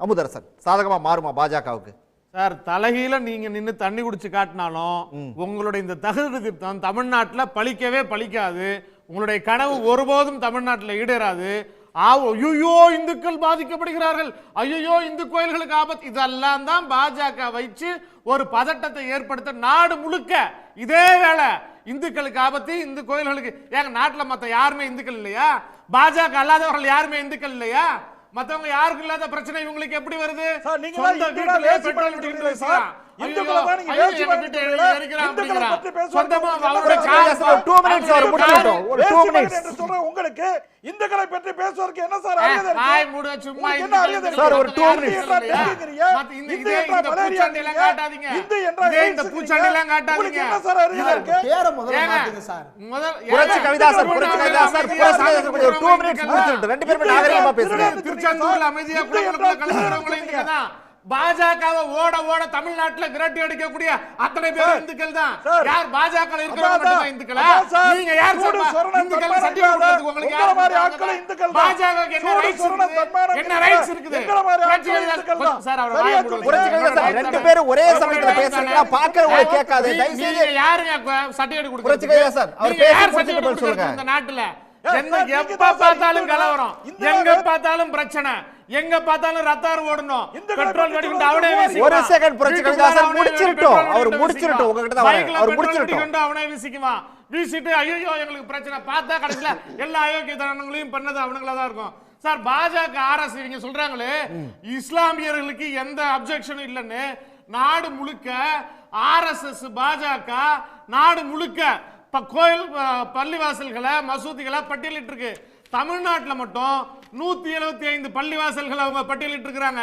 அமுதரசன். சாதகமா மாறுமா பாஜகவுக்கு? சார் தலைகீழ நீங்க நின்னு தண்ணி குடிச்சு காட்டினாலும் உங்களுடைய இந்த தகுதி திருத்தம் தமிழ்நாட்டுல பழிக்கவே பழிக்காது. உங்களுடைய கனவு ஒருபோதும் தமிழ்நாட்டுல ஈடேறாது. ஐயோ இந்துக்கள் பாதிக்கப்படுகிறார்கள். ஐயோ இந்து கோயில்களுக்கு ஆபத்து. இதெல்லாம் தான் பாஜக வச்சு ஒரு பதட்டத்தை ஏற்படுத்த நாடு முழுக்க இதே வேளை இந்துக்களுக்கு ஆபத்து இந்து கோயில்களுக்கு. ஏங்க நாட்டுல மத்த யாருமே இந்துக்கள் இல்லையா? பாஜக அல்லாதவர்கள் யாருமே இந்துக்கள் இல்லையா? மத்தவங்க யாருக்கு இல்லாத பிரச்சனை இவங்களுக்கு எப்படி வருது? சார், நீங்க சொந்த வீட்டிலே பெட்ரோல் சார். உங்களுக்கு சார்? இந்துக்களை பற்றி பேசுவதற்கு என்ன சார் சார்? ஒரு two இந்து. என்றால் இந்த- பூச்சாண்டி எல்லாம். காட்டாதீங்க. என்ன சார் அருகதை இருக்கு? பேரை முதல்ல ஏங்க, மாத்துங்க சார் முதல்- புரட்சி கவிதாசர் திருவண்ணாமலை புரட்சி கவிதாசர் அமைதியா புரட்சி ஒரு டூ மினிட்ஸ் முடிச்சிட்டு ரெண்டு பேருமே நாகரிகமா திருடன் திருச்செந்தூர்ல அமைதியா தான் பாஜகவை ஓட ஓட தமிழ்நாட்டுல விரட்டி அடிக்கக்கூடிய அத்தனை பேர் சார், இந்துக்கள் தான் சார், யார் பாஜக இருக்கிறவங்க. இந்துக்களா சார், நீங்க யார் இந்துக்கள் சர்டிபிகேட் உங்களுக்கு உங்களை யார் மாதிரி கொடுத்தாங்க? ஆட்கள் இந்துக்கள். பாஜகவுக்கு என்ன ரைட்ஸ் இருக்குது என்ன ரைட்ஸ். சார் அவர் ரெண்டு பேரும் ஒரே? சமயத்துல? பார்க்கறவங்களுக்கு நீ- கேட்காது தயவு செய்து யாருங்க சர்டிபிகேட் புரட்சி கொடுக்குறது கவிதாசர், அவர் பேசி யார் முடிச்சிட்டு சொல்லுங்க. இந்த நாட்டுல சார், எப்ப சார் பார்த்தாலும் கலவரம் எங்க பார்த்தாலும் பிரச்சனை எங்க பார்த்தாலும் ரத்தார் ஓடணும் இந்துக்களை பெட்ரோல் சொல்றது அவனே ஒரு வீசிக்குவான். ஒரு வீட்டுக்குள்ள கவிதாசர் அவனே முடிச்சிருட்டோம். அவர் முடிச்சிருட்டோம். வீசிக்குவான். உங்ககிட்ட தான் அவர் முடிச்சிருட்டோம். அவனே வீசிக்குவான் வீசிட்டு ஐயோ எங்களுக்கு பிரச்சனை பார்த்தா கடைசியில எல்லா அயோக்கியத்தனங்களையும் பண்ணது அவனுங்களா தான் இருக்கும் சார் பாஜக ஆர்எஸ் இவங்க சொல்றாங்களே இஸ்லாமியர்களுக்கு எந்த அப்ஜெக்ஷனும் இல்லைன்னு நாடு முழுக்க ஆர்எஸ்எஸ் பாஜக நாடு முழுக்க இப்ப கோயில் பள்ளிவாசல்களை மசூதிகளை பட்டியலிட்டு இருக்கு தமிழ்நாட்டுல மட்டும் நூத்தி எழுபத்தி ஐந்து பள்ளிவாசல்கள் அவங்க பட்டியலிட்டு இருக்கிறாங்க